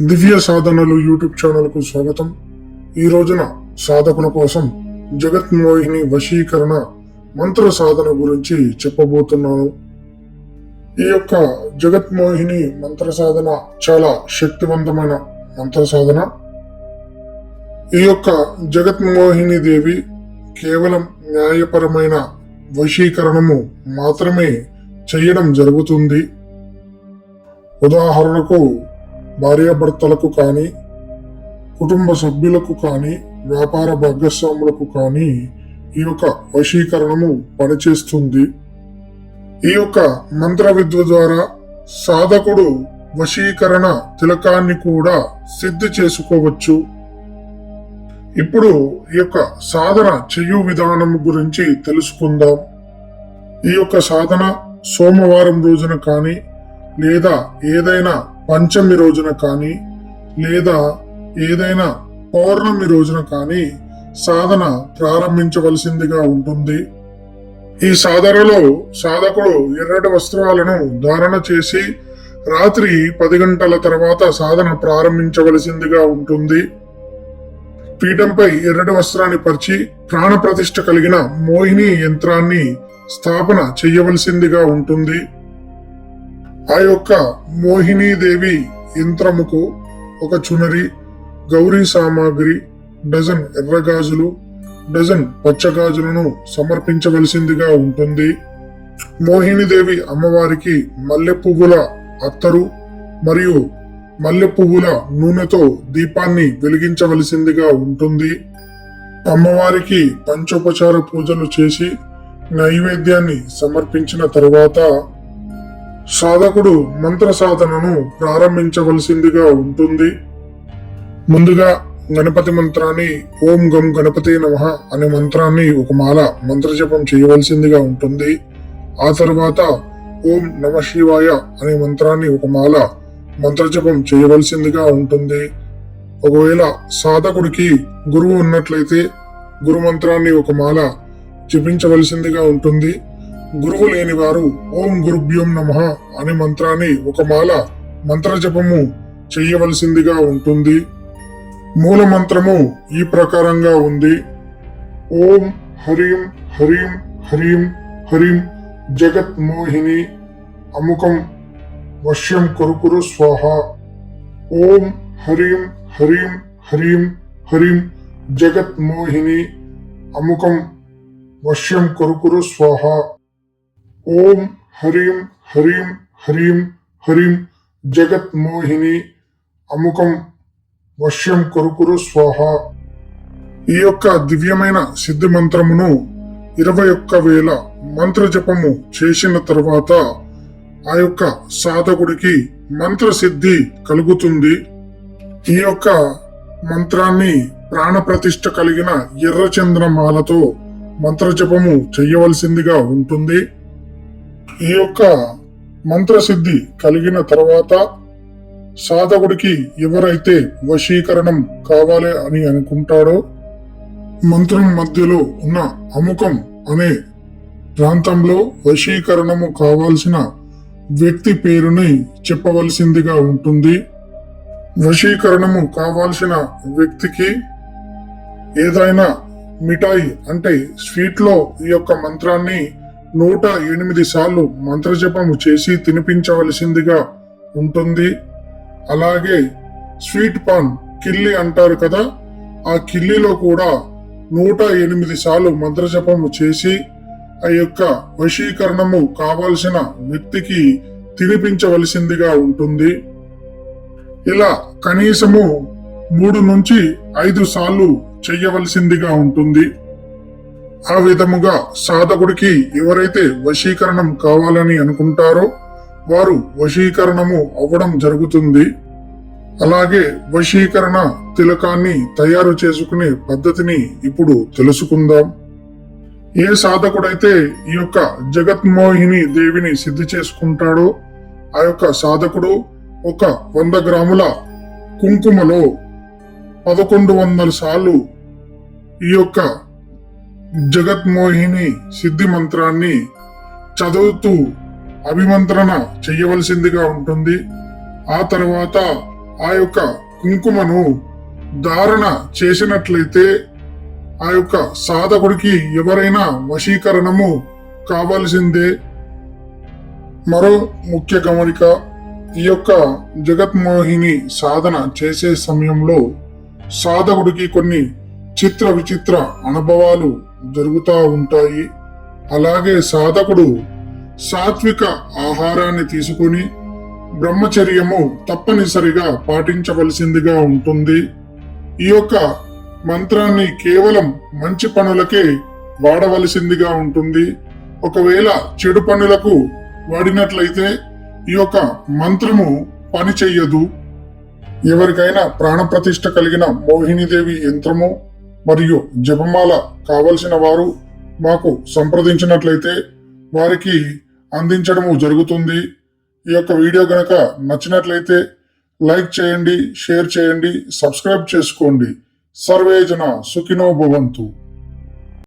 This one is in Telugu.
దివ్య సాధనలు యూట్యూబ్ ఛానల్కు స్వాగతం. ఈ రోజున సాధకుల కోసం జగత్మోహిని వశీకరణ మంత్ర సాధన గురించి చెప్పబోతున్నాను. ఈ యొక్క జగత్మోహిని మంత్ర సాధన చాలా శక్తివంతమైన మంత్ర సాధన. ఈ యొక్క జగత్మోహిని దేవి కేవలం న్యాయపరమైన వశీకరణము మాత్రమే చేయడం జరుగుతుంది. ఉదాహరణకు భార్యాభర్తలకు కానీ కుటుంబ సభ్యులకు కానీ వ్యాపార భాగస్వాములకు కానీ ఈ యొక్క వశీకరణము పనిచేస్తుంది. ఈ యొక్క మంత్ర విద్య ద్వారా సాధకుడు వశీకరణ తిలకాన్ని కూడా సిద్ధి చేసుకోవచ్చు. ఇప్పుడు ఈ యొక్క సాధన చెయ్యు విధానం గురించి తెలుసుకుందాం. ఈ యొక్క సాధన సోమవారం రోజున కానీ లేదా ఏదైనా పంచమి రోజున కానీ లేదా ఏదైనా పౌర్ణమి రోజున కానీ సాధన ప్రారంభించవలసిందిగా ఉంటుంది. ఈ సాధనలో సాధకుడు ఎర్రటి వస్త్రాలను ధారణ చేసి రాత్రి పది గంటల తర్వాత సాధన ప్రారంభించవలసిందిగా ఉంటుంది. పీఠంపై ఎర్రటి వస్త్రాన్ని పరిచి ప్రాణప్రతిష్ఠ కలిగిన మోహిని యంత్రాన్ని స్థాపన చేయవలసిందిగా ఉంటుంది. ఆ యొక్క మోహినీదేవి యంత్రముకు ఒక చునరి గౌరీ సామాగ్రి డజన్ ఎర్రగాజులు డజన్ పచ్చగాజులను సమర్పించవలసిందిగా ఉంటుంది. మోహినీదేవి అమ్మవారికి మల్లె పువ్వుల అత్తరు మరియు మల్లె పువ్వుల నూనెతో దీపాన్ని వెలిగించవలసిందిగా ఉంటుంది. అమ్మవారికి పంచోపచార పూజలు చేసి నైవేద్యాన్ని సమర్పించిన తరువాత సాధకుడు మంత్ర సాధనను ప్రారంభించవలసిందిగా ఉంటుంది. ముందుగా గణపతి మంత్రాన్ని ఓం గం గణపతి నమ అనే మంత్రాన్ని ఒక మాల మంత్రజపం చేయవలసిందిగా ఉంటుంది. ఆ తర్వాత ఓం నమ శివాయ అనే మంత్రాన్ని ఒక మాల మంత్రజపం చేయవలసిందిగా ఉంటుంది. ఒకవేళ సాధకుడికి గురువు ఉన్నట్లయితే గురు మంత్రాన్ని ఒక మాల జపించవలసిందిగా ఉంటుంది. గురువు లేని వారు ఓం గురుభ్యం నమ అనే మంత్రాన్ని ఒక మాల మంత్రజపము చేయవలసిందిగా ఉంటుంది. మూల మంత్రము ఈ ప్రకారంగా ఉంది. ఓం హరిం హరిం హరిం హరిం జగత్ మోహిని అముకం వశ్యం కురుకురు స్వాహ. ఓం హరిం హరిం హరిం హరిం జగత్ మోహిని అముకం వశ్యం కురుకురు స్వాహ. ఓం హరిం హరిం హరిం హరిం జగత్ మోహిని అముకం వశ్యం కొరుకురు స్వాహ. ఈ యొక్క దివ్యమైన సిద్ధి మంత్రమును ఇరవై ఒక్క వేల మంత్ర జపము చేసిన తర్వాత ఆ యొక్క సాధకుడికి మంత్ర సిద్ధి కలుగుతుంది. ఈ యొక్క మంత్రాన్ని ప్రాణప్రతిష్ఠ కలిగిన ఎర్రచంద్రమాలతో మంత్ర జపము చేయవలసిందిగా ఉంటుంది. ఈ యొక్క మంత్రసిద్ధి కలిగిన తర్వాత సాధకుడికి ఎవరైతే వశీకరణం కావాలి అని అనుకుంటాడో మంత్రం మధ్యలో ఉన్న అముఖం అనే ప్రాంతంలో వశీకరణము కావాల్సిన వ్యక్తి పేరుని చెప్పవలసిందిగా ఉంటుంది. వశీకరణము కావాల్సిన వ్యక్తికి ఏదైనా మిఠాయి అంటే స్వీట్లో ఈ యొక్క మంత్రాన్ని నూట ఎనిమిది సార్లు మంత్రజపము చేసి తినిపించవలసిందిగా ఉంటుంది. అలాగే స్వీట్ పాన్ కిల్లి అంటారు కదా ఆ కిల్లిలో కూడా నూట ఎనిమిది సార్లు మంత్రజపము చేసి ఆ యొక్క వశీకరణము కావాల్సిన వ్యక్తికి తినిపించవలసిందిగా ఉంటుంది. ఇలా కనీసము మూడు నుంచి ఐదు సార్లు చెయ్యవలసిందిగా ఉంటుంది. ఆ విధముగా సాధకుడికి ఎవరైతే వశీకరణం కావాలని అనుకుంటారో వారు వశీకరణము అవ్వడం జరుగుతుంది. అలాగే వశీకరణ తిలకాన్ని తయారు చేసుకునే పద్ధతిని ఇప్పుడు తెలుసుకుందాం. ఏ సాధకుడైతే ఈ యొక్క జగత్మోహిని దేవిని సిద్ధి చేసుకుంటాడో ఆ యొక్క సాధకుడు ఒక వంద గ్రాముల కుంకుమలో పదకొండు వందల సార్లు ఈ యొక్క జగత్మోహిని సిద్ధి మంత్రాన్ని చదువుతూ అభిమంత్రణ చేయవలసిందిగా ఉంటుంది. ఆ తర్వాత ఆ యొక్క కుంకుమను ధారణ చేసినట్లయితే ఆ యొక్క సాధకుడికి ఎవరైనా వశీకరణము కావాల్సిందే. మరో ముఖ్య గమనిక ఈ యొక్క జగత్మోహిని సాధన చేసే సమయంలో సాధకుడికి కొన్ని చిత్ర విచిత్ర అనుభవాలు జరుగుతూ ఉంటాయి. అలాగే సాధకుడు సాత్విక ఆహారాన్ని తీసుకొని బ్రహ్మచర్యము తప్పనిసరిగా పాటించవలసిందిగా ఉంటుంది. ఈ యొక్క మంత్రాన్ని కేవలం మంచి పనులకే వాడవలసిందిగా ఉంటుంది. ఒకవేళ చెడు పనులకు వాడినట్లయితే ఈ యొక్క మంత్రము పని చెయ్యదు ఎవరికైనా ప్రాణప్రతిష్ఠ కలిగిన మోహినీదేవి యంత్రము మరియు జపమాల కావలసిన వారు మాకు సంప్రదించినట్లయితే వారికి అందించడము జరుగుతుంది. ఈ యొక్క వీడియో కనుక నచ్చినట్లయితే లైక్ చేయండి షేర్ చేయండి సబ్స్క్రైబ్ చేసుకోండి. సర్వేజన సుఖినో భవంతు.